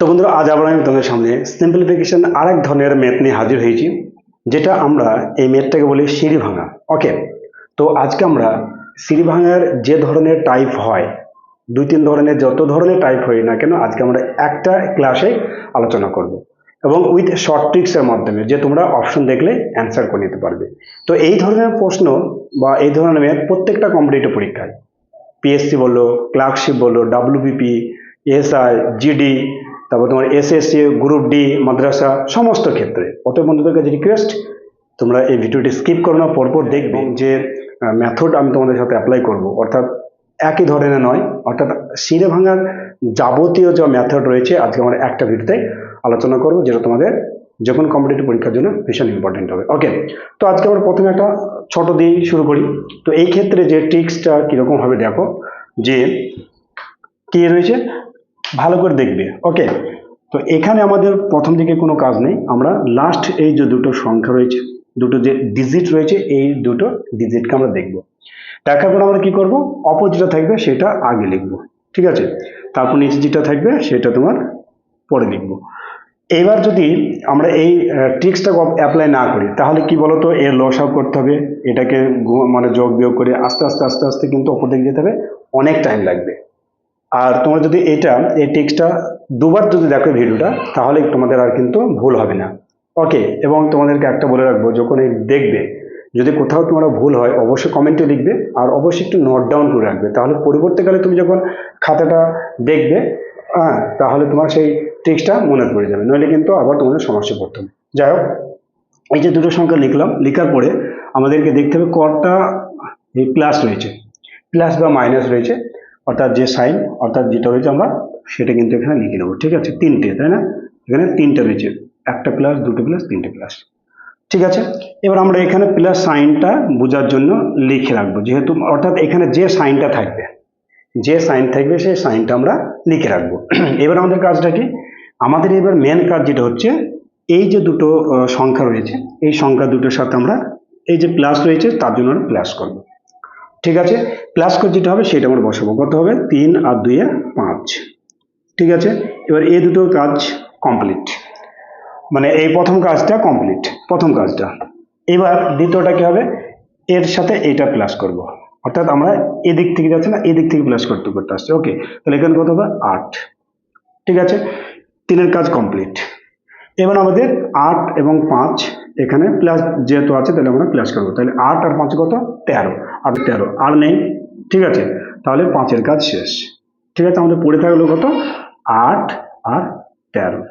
তো বন্ধুরা, আজ আবার আমি তোমাদের সামনে সিম্পলিফিকেশন আর এক ধরনের ম্যাথ নিয়ে হাজির হয়েছি, যেটা আমরা এই ম্যাথটাকে বলি সিঁড়ি ভাঙা। ওকে তো আজকে আমরা সিঁড়ি ভাঙার যে ধরনের টাইপ হয়, দুই তিন ধরনের যত ধরনের টাইপ হয় না কেন, আজকে আমরা একটা ক্লাসে আলোচনা করব। এবং উইথ শর্ট ট্রিক্সের মাধ্যমে যে তোমরা অপশন দেখলে অ্যান্সার করে নিতে পারবে। তো এই ধরনের প্রশ্ন বা এই ধরনের ম্যাথ প্রত্যেকটা কম্পিটিটিভ পরীক্ষায় পিএসসি বলো ক্লার্কশিপ বলো ডাব্লিউবিপি এসআই জিডি তারপর তোমার এসএসসি গ্রুপ ডি মাদ্রাসা সমস্ত ক্ষেত্রে। অত বন্ধুদের কাছে রিকোয়েস্ট তোমরা এই ভিডিওটি স্কিপ করো না পরপর দেখবে যে মেথড আমি তোমাদের সাথে অ্যাপ্লাই করব। অর্থাৎ একই ধরনের নয় অর্থাৎ সিঁড়ে ভাঙার যাবতীয় যে মেথড রয়েছে আজকে আমরা একটা ভিডিওতে আলোচনা করব যেটা তোমাদের যে কোনো কম্পিটিটিভ পরীক্ষার জন্য ভীষণ ইম্পর্টেন্ট হবে। ওকে তো আজকে আমরা প্রথমে একটা ছোট দিয়ে শুরু করি। তো এই ক্ষেত্রে যে ট্রিক্সটা কীরকমভাবে দেখো যে কী রয়েছে? ভালো করে দেখবে ওকে তো এখানে আমাদের প্রথম দিকে কোনো কাজ নেই, আমরা লাস্ট এই যে দুটো সংখ্যা রয়েছে, দুটো যে ডিজিট রয়েছে, এই দুটো ডিজিটকে আমরা দেখব। দেখার পর আমরা কি করব? অপর যেটা থাকবে, সেটা আগে লিখব, ঠিক আছে? তারপর নিচে যেটা থাকবে, সেটা তোমার পরে লিখব। এবার যদি আমরা এই ট্রিক্সটা অ্যাপ্লাই না করি, তাহলে কি বলতো? এর লস আউট করতে হবে, এটাকে মানে যোগ বিয়োগ করে আস্তে আস্তে আস্তে আস্তে কিন্তু অপর দিকে যেতে হবে, অনেক টাইম লাগবে। আর তোমরা যদি এটা, এই টেক্সটটা দুবার যদি দেখো ভিডিওটা তাহলে তোমাদের আর কিন্তু ভুল হবে না। ওকে এবং তোমাদেরকে একটা বলে রাখব, যখন এই দেখবে, যদি কোথাও তোমার ভুল হয়, অবশ্যই কমেন্টে লিখবে, আর অবশ্যই একটু নোট ডাউন করে রাখবে। তাহলে পরবর্তীকালে তুমি যখন খাতাটা দেখবে হ্যাঁ তাহলে তোমার সেই টেক্সটটা মনে পড়ে যাবে। নইলে কিন্তু আবার তোমাদের সমস্যা পড়তে হবে যাই হোক, এই যে দুটো সংখ্যা লিখলাম, লেখার পরে আমাদেরকে দেখতে হবে কটা এই প্লাস রয়েছে। প্লাস বা মাইনাস রয়েছে। অর্থাৎ যে সাইন, অর্থাৎ যেটা রয়েছে আমরা সেটা কিন্তু এখানে লিখে নেব, ঠিক আছে? তিনটে, তাই না? এখানে তিনটে রয়েছে, একটা প্লাস দুটো প্লাস তিনটে প্লাস ঠিক আছে? এবার আমরা এখানে প্লাস সাইনটা বোঝার জন্য লিখে রাখব, যেহেতু অর্থাৎ এখানে যে সাইনটা থাকবে, যে সাইন থাকবে সেই সাইনটা আমরা লিখে রাখব। এবার আমাদের কাজটা কি? আমাদের এবার মেন কাজ যেটা হচ্ছে, এই যে দুটো সংখ্যা রয়েছে, এই সংখ্যা দুটোর সাথে আমরা এই যে প্লাস রয়েছে তার জন্য আমরা প্লাস করব। ঠিক আছে? প্লাস করে যেটা হবে সেটা আমরা বসাবো। কত হবে? তিন আর দুইয়ে পাঁচ। ঠিক আছে? এবার এই দুটো কাজ কমপ্লিট মানে এই প্রথম কাজটা কমপ্লিট প্রথম কাজটা। এবার দ্বিতীয়টা কি হবে? এর সাথে এটা প্লাস করব। অর্থাৎ আমরা এদিক থেকে যাচ্ছে না, এদিক থেকে প্লাস করতে করতে আসছে। ওকে তাহলে এখানে কত হবে? আট। ঠিক আছে? তিনের কাজ কমপ্লিট এবার আমাদের আট এবং পাঁচ এখানে প্লাস যেহেতু আছে, তাহলে আমরা প্লাস করব। তাহলে আট আর পাঁচ কত? তেরো। আর তেরো। আর নেই? ঠিক আছে? তাহলে পাঁচের কাজ শেষ। ঠিক আছে? আমাদের পড়ে থাকল কত? আট আর তেরো।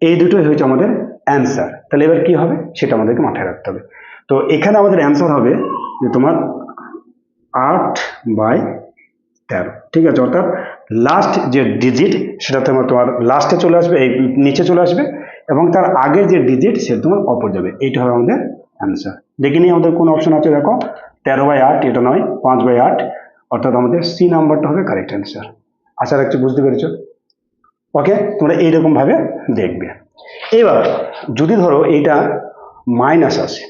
এই দুটোই হয়েছে আমাদের অ্যান্সার তাহলে এবার কি হবে? সেটা আমাদেরকে মাথায় রাখতে হবে। তো এখানে আমাদের অ্যান্সার হবে যে তোমার আট বাই তেরো। ঠিক আছে? অর্থাৎ লাস্ট যে ডিজিট সেটা তোমার তোমার লাস্টে চলে আসবে, এই নিচে চলে আসবে। এবং তার আগের যে ডিজিট সে তোমার অপর যাবে। এইটা হবে আমাদের অ্যান্সার দেখে নিই আমাদের কোন অপশন আছে দেখো? তেরো বাই আট, এটা নয়, পাঁচ বাই আট। অর্থাৎ আমাদের সি নাম্বারটা হবে কারেক্ট অ্যান্সার আশা রাখছি বুঝতে পেরেছ? ওকে তোমরা এইরকম ভাবে দেখবে। এবার, যদি ধরো এইটা মাইনাস আছে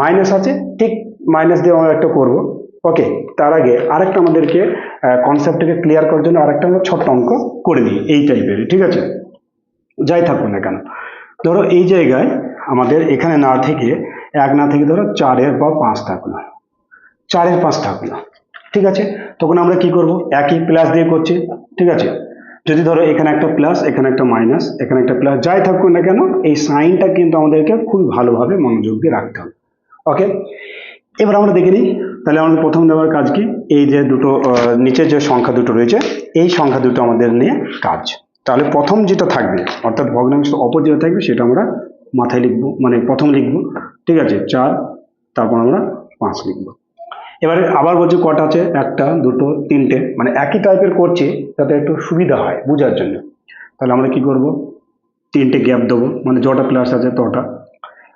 মাইনাস আছে, ঠিক মাইনাস দিয়ে আমরা একটা করব। ওকে তার আগে আরেকটা আমাদেরকে কনসেপ্টটাকে ক্লিয়ার করার জন্য আরেকটা আমরা ছোট্ট অঙ্ক করে নিই, এই টাইপের ঠিক আছে? যাই থাকুন না কেন। ধরো এই জায়গায় আমাদের এখানে না থেকে এক না থেকে ধরো চারের বা পাঁচ থাকল। চারের পাঁচ থাকল। ঠিক আছে? তখন আমরা কি করব? একই প্লাস দিয়ে করছি। ঠিক আছে? যদি ধরো এখানে একটা প্লাস এখানে একটা মাইনাস এখানে একটা প্লাস যাই থাকুক না কেন, এই সাইনটা কিন্তু আমাদেরকে খুব ভালোভাবে মনোযোগ দিয়ে রাখতে হবে। ওকে এবার আমরা দেখে নিই। তাহলে আমাদের প্রথম দেওয়ার কাজ কি? এই যে দুটো নিচে যে সংখ্যা দুটো রয়েছে, এই সংখ্যা দুটো আমাদের নিয়ে কাজ। তাহলে প্রথম যেটা থাকবে, অর্থাৎ ভগ্নাংশ অপর যেটা থাকবে সেটা আমরা মাথায় লিখব মানে প্রথম লিখব, ঠিক আছে? চার, তারপর আমরা পাঁচ লিখব। এবারে আবার বলছি কটা আছে? একটা, দুটো, তিনটে মানে একই টাইপের করছি যাতে একটু সুবিধা হয় বোঝার জন্য। তাহলে আমরা কি করব? তিনটে গ্যাপ দেবো মানে যটা প্লাস আছে তটা।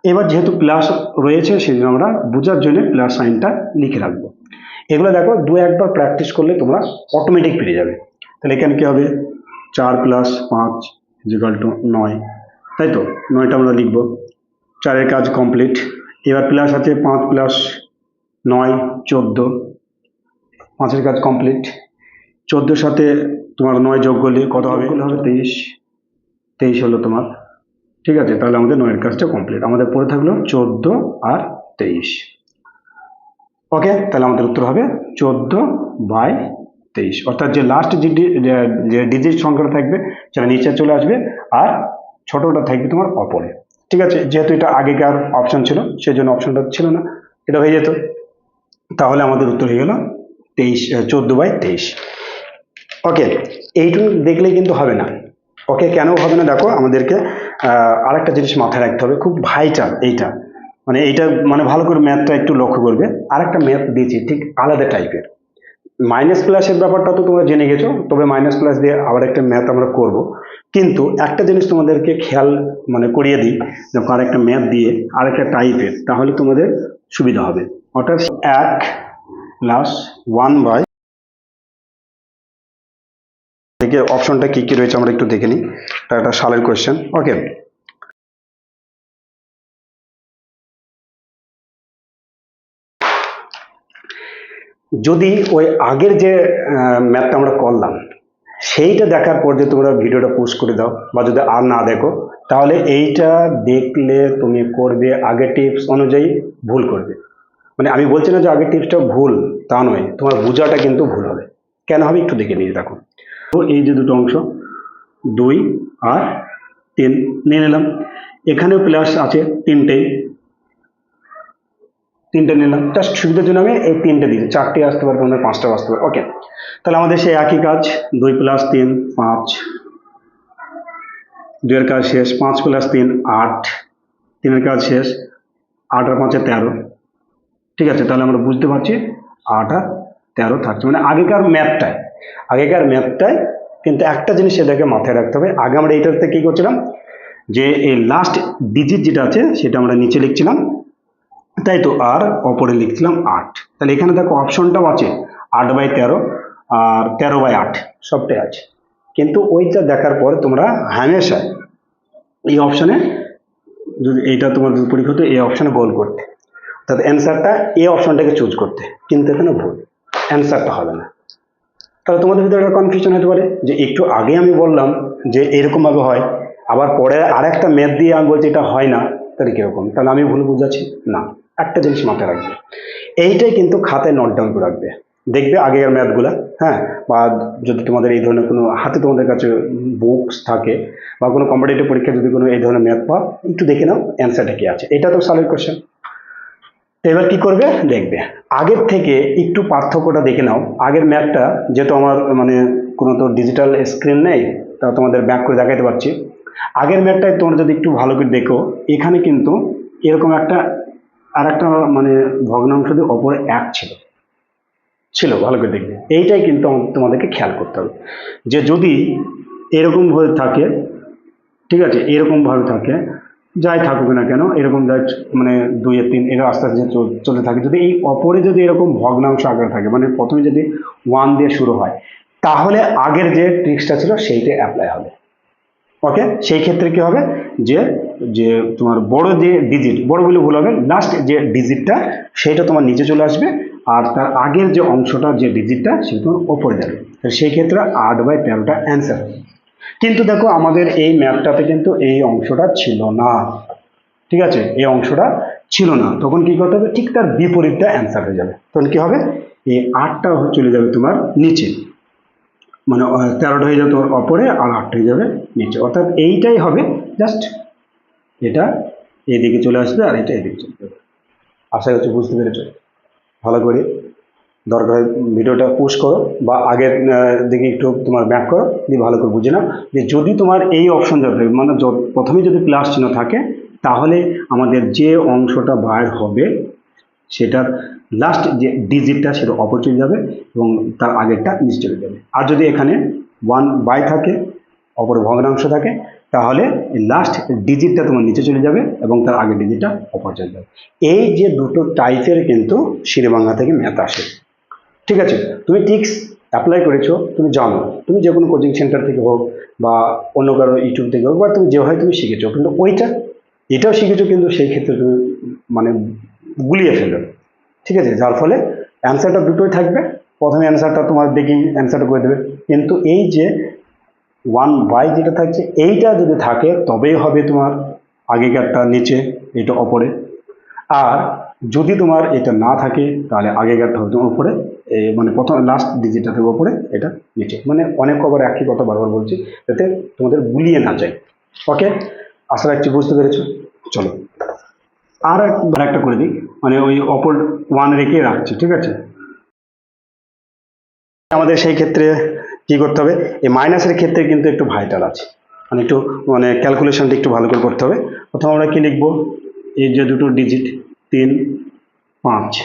এবার যেহেতু প্লাস রয়েছে সেই জন্য আমরা বোঝার জন্য প্লাস সাইনটা লিখে রাখব। এগুলো দেখো দু একবার প্র্যাকটিস করলে তোমরা অটোমেটিক পেরে যাবে। তাহলে এখানে কী হবে? চার প্লাস পাঁচ ইজিক্যাল টু নয়। তাই তো? নয়টা আমরা লিখব। চারের কাজ কমপ্লিট এবার প্লাস আছে পাঁচ প্লাস নয় চোদ্দ। পাঁচের কাজ কমপ্লিট চোদ্দোর সাথে তোমার নয় যোগ করলে কত হবে? হবে তেইশ। তেইশ হলো তোমার। ঠিক আছে তাহলে আমাদের নয়ের কাজটা কমপ্লিট আমাদের পড়ে থাকল চোদ্দ আর তেইশ। ওকে তাহলে আমাদের উত্তর হবে চোদ্দ বাই তেইশ। অর্থাৎ যে লাস্ট যে ডিজিট সংখ্যাটা থাকবে, সেটা নিচে চলে আসবে আর ছোটটা থাকবে তোমার অপরে। ঠিক আছে? যেহেতু এটা আগেকার অপশন ছিল সেই জন্য অপশনটা ছিল না। এটা হয়ে যেত। তাহলে আমাদের উত্তর হয়ে গেল তেইশ চোদ্দ বাই তেইশ। ওকে এইটুকু দেখলেই কিন্তু হবে না। ওকে কেন হবে না? দেখো, আমাদেরকে আরেকটা জিনিস মাথায় রাখতে হবে। খুব ভাইটাল এইটা। মানে এইটা মানে ভালো করে ম্যাথটা একটু লক্ষ্য করবে। আরেকটা ম্যাথ দিয়েছি, ঠিক আলাদা টাইপের মাইনাস প্লাসের ব্যাপারটা তো তোমরা জেনে গেছো, তবে মাইনাস প্লাস দিয়ে আবার একটা ম্যাথ আমরা করব। কিন্তু একটা জিনিস তোমাদেরকে খেয়াল মানে করিয়ে দিই যখন আরেকটা ম্যাথ দিয়ে, আরেকটা টাইপের তাহলে তোমাদের সুবিধা হবে। অর্থাৎ এক প্লাস ওয়ান বাই থেকে অপশনটা কি কি রয়েছে আমরা একটু দেখে নিই। এটা একটা সালের কোয়েশ্চেন ওকে যদি ওই আগের যে ম্যাপটা আমরা করলাম, সেইটা দেখার পর যে তোমরা ভিডিওটা পোস্ট করে দাও বা যদি আর না দেখো, তাহলে এইটা দেখলে তুমি করবে আগের টিপস অনুযায়ী ভুল করবে। মানে আমি বলছি না যে আগের টিপসটা ভুল, তা নয়। তোমার বোঝাটা কিন্তু ভুল হবে। কেন হবে একটু দেখে নিয়ে দেখো। তো এই যে দুটো অংশ, দুই আর তিন, নিয়ে নিলাম। এখানেও প্লাস আছে তিনটেই। তিনটে নিলাম। জাস্ট সুবিধার জন্য আমি এই তিনটে দিয়েছি। চারটে আসতে পারে, তোমাদের পাঁচটা আসতে পারে। ওকে তাহলে আমাদের সেই একই কাজ, দুই প্লাস তিন, পাঁচ। দুইয়ের কাজ শেষ, পাঁচ প্লাস তিন, আট। তিনের কাজ শেষ, আট আর পাঁচে তেরো। ঠিক আছে, তাহলে আমরা বুঝতে পারছি, আট আর তেরো থাকছে। মানে আগেকার ম্যাথটায় আগেকার ম্যাথটায় কিন্তু একটা জিনিস এটাকে মাথায় রাখতে হবে। আগে আমরা এইটাতে কী করছিলাম, যে এই লাস্ট ডিজিট যেটা আছে, সেটা আমরা নিচে লিখছিলাম। তাই তো আর অপরে লিখছিলাম আট। তাহলে এখানে দেখো অপশনটাও আছে, আট বাই তেরো, আর তেরো বাই আট, সবটাই আছে। কিন্তু ওইটা দেখার পরে তোমরা হামেশা এই অপশানে যদি এইটা তোমার যদি পরীক্ষা হতো, এই অপশানে গোল করতে। অর্থাৎ অ্যান্সারটা এই অপশনটাকে চুজ করতে, কিন্তু এখানে ভুল। অ্যান্সারটা হবে না। তাহলে তোমাদের ভিতরে একটা কনফিউশন হতে পারে, যে একটু আগে আমি বললাম যে এরকমভাবে হয়, আবার পরে আরেকটা ম্যাথ দিয়ে আমি বলছি এটা হয় না, তাহলে কীরকম? তাহলে আমি ভুল বুঝাচ্ছি? না। একটা জিনিস মাথায় রাখবে। এইটাই কিন্তু খাতায় নোট ডাউন করে রাখবে। দেখবে আগেকার ম্যাথগুলা হ্যাঁ বা যদি তোমাদের এই ধরনের কোনো হাতে তোমাদের কাছে বুকস থাকে, বা কোনো কম্পিটিটিভ পরীক্ষায় যদি কোনো এই ধরনের ম্যাথ পাও, একটু দেখে নাও অ্যান্সারটা কি আছে। এটা তো সালের কোশ্চেন এবার কি করবে? দেখবে। আগের থেকে একটু পার্থক্যটা দেখে নাও। আগের ম্যাপটা যেহেতু আমার মানে কোনো তো ডিজিটাল স্ক্রিন নেই, তা তোমাদের ব্যাক করে দেখাতে পারছি। আগের ম্যাপটায় তোমরা যদি একটু ভালো করে দেখো, এখানে কিন্তু এরকম একটা আর একটা মানে ভগ্নাংশ দিয়ে ওপরে এক ছিল। ছিল, ভালো করে দেখবে। এইটাই কিন্তু তোমাদেরকে খেয়াল করতে হবে। যে যদি এরকম হয়ে থাকে, ঠিক আছে, এরকম ভাবে থাকে, যাই থাকুক না কেন, এরকম যাই মানে দুই আর তিন, এরা আস্তে আস্তে চলে থাকে। যদি এই অপরে যদি এরকম ভগ্নাংশ আকারে থাকে মানে প্রথমে যদি ওয়ান দিয়ে শুরু হয়, তাহলে আগের যে ট্রিক্সটা ছিল, সেইটা অ্যাপ্লাই হবে। ওকে সেই ক্ষেত্রে কি হবে? যে যে তোমার বড় যে ডিজিট বড় বলে ভুল হবে লাস্ট যে ডিজিটটা সেটা তোমার নিচে চলে আসবে আর তার আগের যে অংশটা, যে ডিজিটটা সেটা তোমার ওপরে যাবে। সেই ক্ষেত্রে আট বাই তেরোটা অ্যান্সার কিন্তু দেখো, আমাদের এই ম্যাপটাতে কিন্তু এই অংশটা ছিল না। ঠিক আছে? এই অংশটা ছিল না। তখন কি করতে হবে? ঠিক তার বিপরীতটা অ্যান্সার হয়ে যাবে। তখন কি হবে? এই আটটা চলে যাবে তোমার নিচে। মানে তেরোটা হয়ে যাবে তোমার অপরে আর আটটা হয়ে যাবে নিচে। অর্থাৎ এইটাই হবে জাস্ট এটা এদিকে চলে আসবে আর এটা এদিকে চলে যাবে। আশা করছি বুঝতে পেরেছ। ভালো করে দরকার হয় ভিডিওটা পুশ করো বা আগের দিকে একটু তোমার ব্যাক করো, দিয়ে ভালো করে বুঝে নাও। যে যদি তোমার এই অপশন যাবে মানে প্রথমে যদি প্লাস চিহ্ন থাকে, তাহলে আমাদের যে অংশটা বাইর হবে সেটার লাস্ট যে ডিজিটটা সেটা অপর চলে যাবে এবং তার আগেরটা নিচে চলে যাবে। আর যদি এখানে ওয়ান বাই থাকে, অপর ভগ্নাংশ থাকে, তাহলে লাস্ট ডিজিটটা তোমার নিচে চলে যাবে এবং তার আগের ডিজিটটা অপর চলে যাবে। এই যে দুটো টাইপের কিন্তু শিরবাংলা থেকে ম্যাথ আসে। ঠিক আছে? তুমি টিক্স অ্যাপ্লাই করেছ, তুমি জানো। তুমি যে কোনো কোচিং সেন্টার থেকে হোক বা অন্য কারও ইউটিউব থেকে হোক বা তুমি যেভাবে তুমি শিখেছো, কিন্তু ওইটা, এটাও শিখেছো, কিন্তু সেই ক্ষেত্রে তুমি মানে গুলিয়ে ফেলো ঠিক আছে? যার ফলে অ্যান্সারটা দুটোই থাকবে। প্রথমে অ্যান্সারটা তোমার দেখি অ্যান্সারটা করে দেবে। কিন্তু এই যে ওয়ান বাই যেটা থাকছে, এইটা যদি থাকে, তবেই হবে তোমার আগেকারটা নিচে, এটা ওপরে। আর যদি তোমার এটা না থাকে, তাহলে আগেকারটা হবে তোমার উপরে। মানে প্রথম লাস্ট ডিজিটটা থাকবে উপরে, এটা নিচে। মানে অনেক কবার একই কথা বারবার বলছি, যাতে তোমাদের গুলিয়ে না যায়। ওকে আশা রাখছি বুঝতে পেরেছ। চলো। আর একটা করে দিই। মানে ওই অপর ওয়ান রেখে রাখছি, ঠিক আছে? আমাদের সেই ক্ষেত্রে কি করতে হবে? এই মাইনাসের ক্ষেত্রে কিন্তু একটু ভাইটাল আছে। মানে একটু মানে ক্যালকুলেশনটা একটু ভালো করে করতে হবে। প্রথমে আমরা কি লিখব? এই যে দুটো ডিজিট তিন, পাঁচ।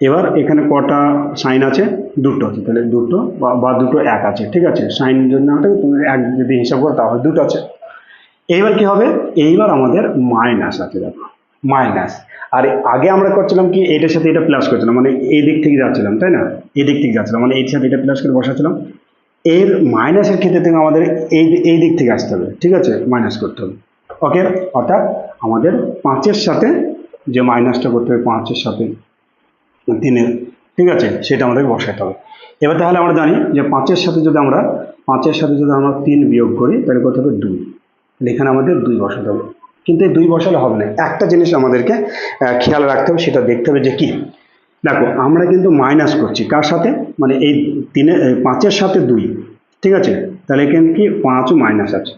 এবার এখানে কটা সাইন আছে? দুটো আছে। তাহলে দুটো বা- দুটো এক আছে, ঠিক আছে? সাইন জন্য ওটা তুমি এক যদি হিসাব করো তাহলে দুটো আছে। এইবার কি হবে? এইবার আমাদের মাইনাস আছে, দেখো। মাইনাস। আর আগে আমরা করছিলাম কি এটার সাথে এটা প্লাস করছিলাম মানে এই দিক থেকে যাচ্ছিলাম, তাই না? এই দিক থেকে যাচ্ছিলাম মানে এর সাথে এটা প্লাস করে বসাচ্ছিলাম। এর মাইনাসের ক্ষেত্রে থেকে আমাদের এই এই দিক থেকে আসতে হবে, ঠিক আছে? মাইনাস করতে হবে। ওকে অর্থাৎ আমাদের পাঁচের সাথে যে মাইনাসটা করতে হবে, পাঁচের সাথে তিনের, ঠিক আছে? সেটা আমাদেরকে বসাতে হবে। এবার তাহলে আমরা জানি যে পাঁচের সাথে যদি আমরা, পাঁচের সাথে যদি আমরা তিন বিয়োগ করি, তাহলে কত হবে দুই। এখানে আমাদের দুই বসাতে হবে। কিন্তু এই দুই বসালে হবে না। একটা জিনিস আমাদেরকে খেয়াল রাখতে হবে, সেটা দেখতে হবে যে কি? দেখো, আমরা কিন্তু মাইনাস করছি। কার সাথে? মানে এই তিনে পাঁচের সাথে দুই। ঠিক আছে? তাহলে কিন্তু কি? পাঁচও মাইনাস আছে।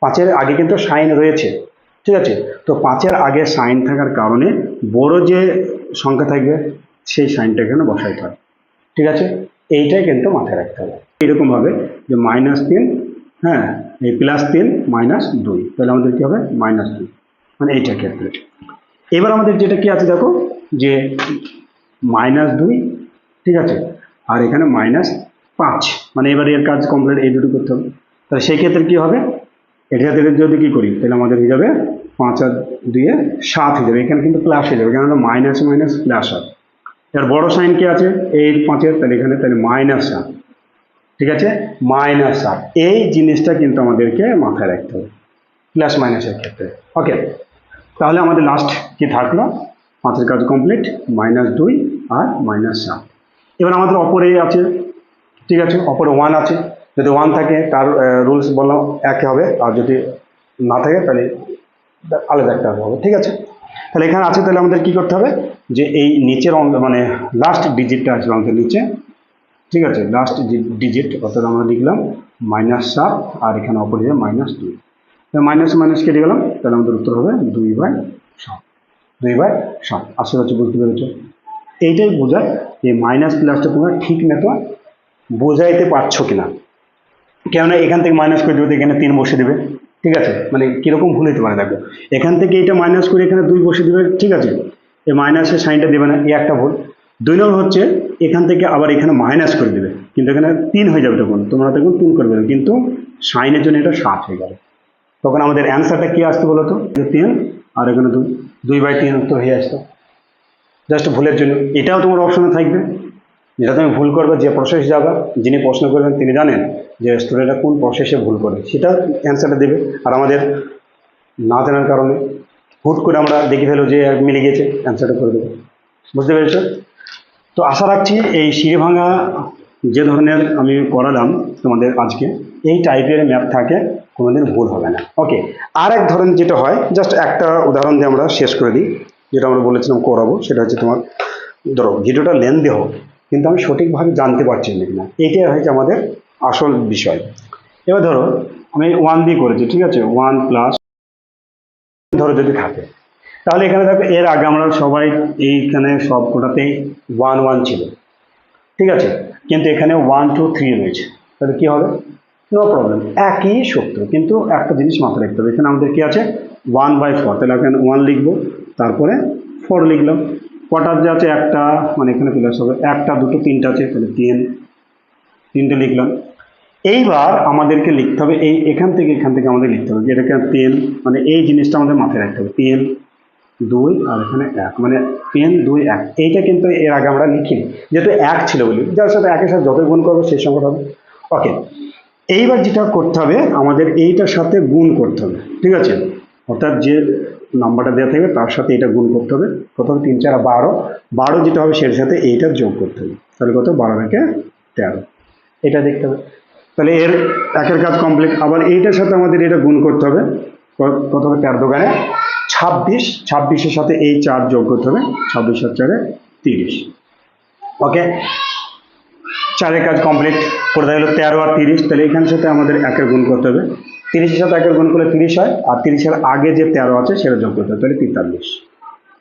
পাঁচের আগে কিন্তু সাইন রয়েছে। ঠিক আছে? তো পাঁচের আগে সাইন থাকার কারণে বড় যে সংখ্যা থাকবে, সেই সাইনটা এখানে বসাইতে হবে। ঠিক আছে? এইটাই কিন্তু মাথায় রাখতে হবে। এরকমভাবে যে মাইনাস তিন হ্যাঁ এই প্লাস তিন মাইনাস দুই। তাহলে আমাদের কি হবে? মাইনাস দুই। মানে এইটার ক্ষেত্রে। এবার আমাদের যেটা কি আছে দেখো? যে মাইনাস দুই, ঠিক আছে? আর এখানে মাইনাস পাঁচ। মানে এবার এর কাজ কমপ্লিট এই দুটো করতে হবে। তাহলে সেই ক্ষেত্রে কি হবে? এটা থেকে যদি কী করি, তাহলে আমাদের হয়ে যাবে পাঁচ আর দুইয়ে সাত হয়ে যাবে। এখানে কিন্তু প্লাস হয়ে যাবে এখানে মাইনাস মাইনাস প্লাস হয়। এর বড় সাইন কি আছে? এই পাঁচের, তাহলে এখানে, তাহলে মাইনাস সাত ঠিক আছে? মাইনাস সাত এই জিনিসটা কিন্তু আমাদেরকে মাথায় রাখতে হবে। প্লাস মাইনাসের ক্ষেত্রে। ওকে তাহলে আমাদের লাস্ট কি থাকল? পাঁচের কাজ কমপ্লিট মাইনাস দুই আর মাইনাস সাত এবার আমাদের অপরে আছে। ঠিক আছে? অপরে ওয়ান আছে। যদি ওয়ান থাকে, তার রুলস বললাম একই হবে। আর যদি না থাকে, তাহলে আলাদা একটা হবে। ঠিক আছে? তাহলে এখানে আছে, তাহলে আমাদের কি করতে হবে? যে এই নিচের অঙ্ক মানে লাস্ট ডিজিটটা আছে অঙ্কের নিচে। ঠিক আছে লাস্ট ডিজিট অর্থাৎ আমরা লিখলাম মাইনাস সাত, আর এখানে অপরে মাইনাস দুই। মাইনাস মাইনাস কেটে গেলাম তাহলে আমাদের উত্তর হবে দুই বাই সাত। দুই বাই সাত, আশা করছি বুঝতে পেরেছ? এইটাই বোঝায় যে মাইনাস প্লাসটা তোমরা ঠিক মতো বোঝাইতে পারছ কিনা। কেননা এখান থেকে মাইনাস করে দেবে, এখানে তিন বসে দেবে। ঠিক আছে? মানে কীরকম ভুল হতে পারে, দেখো। এখান থেকে এটা মাইনাস করে এখানে দুই বসে দেবে, ঠিক আছে? এই মাইনাসের সাইনটা দেবে না, এই একটা ভুল। দুই নম্বর হচ্ছে এখান থেকে আবার এখানে মাইনাস করে দেবে। কিন্তু এখানে তিন হয়ে যাবে তখন। তোমরা তখন তিন করবে কিন্তু সাইনের জন্য এটা সাত হয়ে যাবে তখন আমাদের অ্যান্সারটা কি আসতো বলো তো? তিন, আর এখানে দুই। দুই বাই তিন উত্তর হয়ে আসতো। জাস্ট ভুলের জন্য। এটাও তোমার অপশনে থাকবে। যেটা তুমি ভুল করবে, যে প্রসেস যাবে, যিনি প্রশ্ন করবেন, তিনি জানেন যে স্টুডেন্টরা কোন প্রসেসে ভুল করে। সেটা অ্যান্সারটা দেবে। আর আমাদের না জানার কারণে হুট করে আমরা দেখে ফেলো যে মিলে গেছে। অ্যান্সারটা করে দেবো। বুঝতে পেরেছ? তো আশা রাখছি এই সিঁড়ি ভাঙা যে ধরনের আমি করালাম তোমাদের আজকে, এই টাইপের ম্যাপ থাকে, কোনোদিন ভুল হবে না। ওকে আর এক ধরনের যেটা হয় জাস্ট একটা উদাহরণ দিয়ে আমরা শেষ করে দিই, যেটা আমরা বলেছিলাম করাবো, সেটা হচ্ছে তোমার, ধরো, ভিডিওটা লেন্দি হোক, কিন্তু আমি সঠিকভাবে জানতে পারছি না কিনা এইটাই হচ্ছে আমাদের আসল বিষয়। এবার ধরো, আমি ওয়ান দিয়ে করেছি, ঠিক আছে? ওয়ান প্লাস ধরো যদি থাকে। তাহলে এখানে দেখো, এর আগে আমরা সবাই এইখানে সব কোটাতেই ওয়ান ওয়ান ছিল। ঠিক আছে? কিন্তু এখানে ওয়ান টু থ্রি রয়েছে। তাহলে কি হবে? নো প্রবলেম একই সত্য কিন্তু একটা জিনিস মাথায় রাখতে হবে। এখানে আমাদের কি আছে? ওয়ান বাই ফোর তাহলে এখানে ওয়ান লিখব, তারপরে ফোর লিখলাম। কটার যে আছে, একটা মানে এখানে প্লাস হবে। একটা, দুটো, তিনটা আছে, তাহলে তিন। তিনটে লিখলাম। এইবার আমাদেরকে লিখতে হবে, এই এখান থেকে এখান থেকে আমাদের লিখতে হবে। যে এটাকে তিন মানে এই জিনিসটা আমাদের মাথায় রাখতে হবে। তিন দুই আর এখানে এক মানে তিন দুই এক। এইটা কিন্তু এর আগে আমরা লিখিনি যেহেতু এক ছিল বলি। যার সাথে একের সাথে যতই গুণ করব সেই সংখ্যা হবে। ওকে এইবার যেটা করতে হবে আমাদের এইটার সাথে গুণ করতে হবে ঠিক আছে? অর্থাৎ যে নাম্বারটা দেওয়া থাকবে তার সাথে এটা গুণ করতে হবে। প্রথম তিন চার বারো। বারো যেটা হবে সেটার সাথে এইটা যোগ করতে হবে। তাহলে কত? বারো একে তেরো। এটা দেখতে হবে। তাহলে এর একের কাজ কমপ্লিট আবার এইটার সাথে আমাদের এটা গুণ করতে হবে। কত হবে তেরো দোকানে ছাব্বিশ, ছাব্বিশের সাথে এই চার যোগ করতে হবে, ছাব্বিশ আর চারে তিরিশ। ওকে? চারের কাজ কমপ্লিট করে দেওয়া হলো তেরো আর তিরিশ। তাহলে এখানের সাথে আমাদের একের গুণ করতে হবে। তিরিশের সাথে একের গুণ করলে তিরিশ হয়, আর তিরিশের আগে যে তেরো আছে সেটা যোগ করতে হবে, তাহলে তেতাল্লিশ।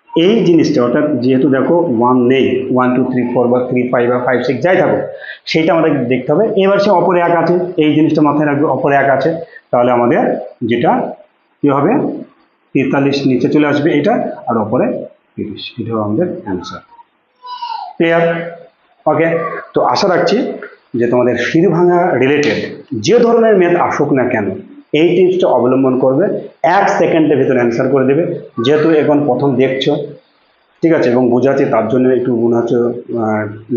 এই জিনিসটা, অর্থাৎ যেহেতু দেখো ওয়ান নেই ওয়ান টু থ্রি ফোর বা থ্রি ফাইভ বা ফাইভ সিক্স যাই থাকো সেইটা আমাদের দেখতে হবে। এবার সে অপরে এক আছে, এই জিনিসটা মাথায় রাখবে, অপরে এক আছে, তাহলে আমাদের যেটা কী হবে? তেতাল্লিশ নিচে চলে আসবে এটা, আর ওপরে তিরিশ। এটা আমাদের অ্যান্সার ক্লিয়ার ওকে তো আশা রাখছি যে তোমাদের সিঁড়ি ভাঙা রিলেটেড যে ধরনের মেদ আসুক না কেন, এই টিপসটা অবলম্বন করবে। এক সেকেন্ডের ভিতরে অ্যান্সার করে দেবে। যেহেতু এখন প্রথম দেখছ ঠিক আছে, এবং বোঝাচ্ছে তার জন্য একটু মনে হচ্ছে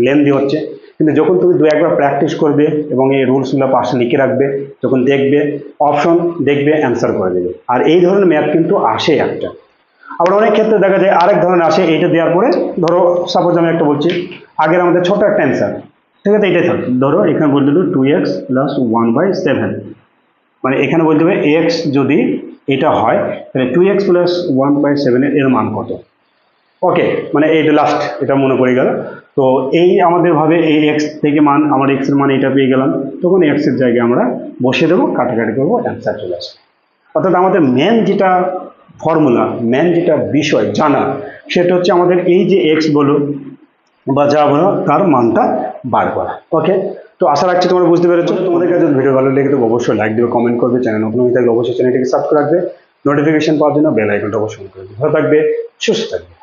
লেন্দি হচ্ছে। কিন্তু যখন তুমি দু একবার প্র্যাকটিস করবে এবং এই রুলসগুলো পাশে লিখে রাখবে, যখন দেখবে অপশন দেখবে অ্যান্সার করে দেবে। আর এই ধরনের ম্যাথ কিন্তু আসে একটা। আবার অনেক ক্ষেত্রে দেখা যায় আরেক ধরনের আসে, এইটা দেওয়ার পরে ধরো সাপোজ আমি একটা বলছি, আগের আমাদের ছোট একটা অ্যান্সার ঠিক আছে, এটাই থাক। ধরো, এখানে বলতে দেবো two X plus one by seven মানে এখানে বলতে হবে এক্স যদি এটা হয়, তাহলে two X plus one by সেভেনের এর মান কত? ওকে মানে এইটা লাস্ট এটা মনে পড়ে গেল। তো এই আমাদের ভাবে এই এক্স থেকে মান, আমার এক্সের মান এটা পেয়ে গেলাম। তখন এক্সের জায়গায় আমরা বসিয়ে দেবো, কাটাকাটি করব অ্যান্সার চলে আসবে। অর্থাৎ আমাদের মেন যেটা ফর্মুলা মেন যেটা বিষয় জানা, সেটা হচ্ছে আমাদের এই যে এক্স বলো বা যা বলো, তার মানটা বার করা। ওকে তো আশা রাখছি তোমরা বুঝতে পেরেছ। তোমাদের কাছে ভিডিও ভালো লেগে তো অবশ্যই লাইক দিবে কমেন্ট করবে চ্যানেল নতুন হয়ে থাকলে অবশ্যই চ্যানেলটিকে সাবস্ক্রাইব রাখবে নোটিফিকেশন পাওয়ার জন্য বেল আইকনটা অবশ্যই করে ভালো থাকবে, সুস্থ থাকবে।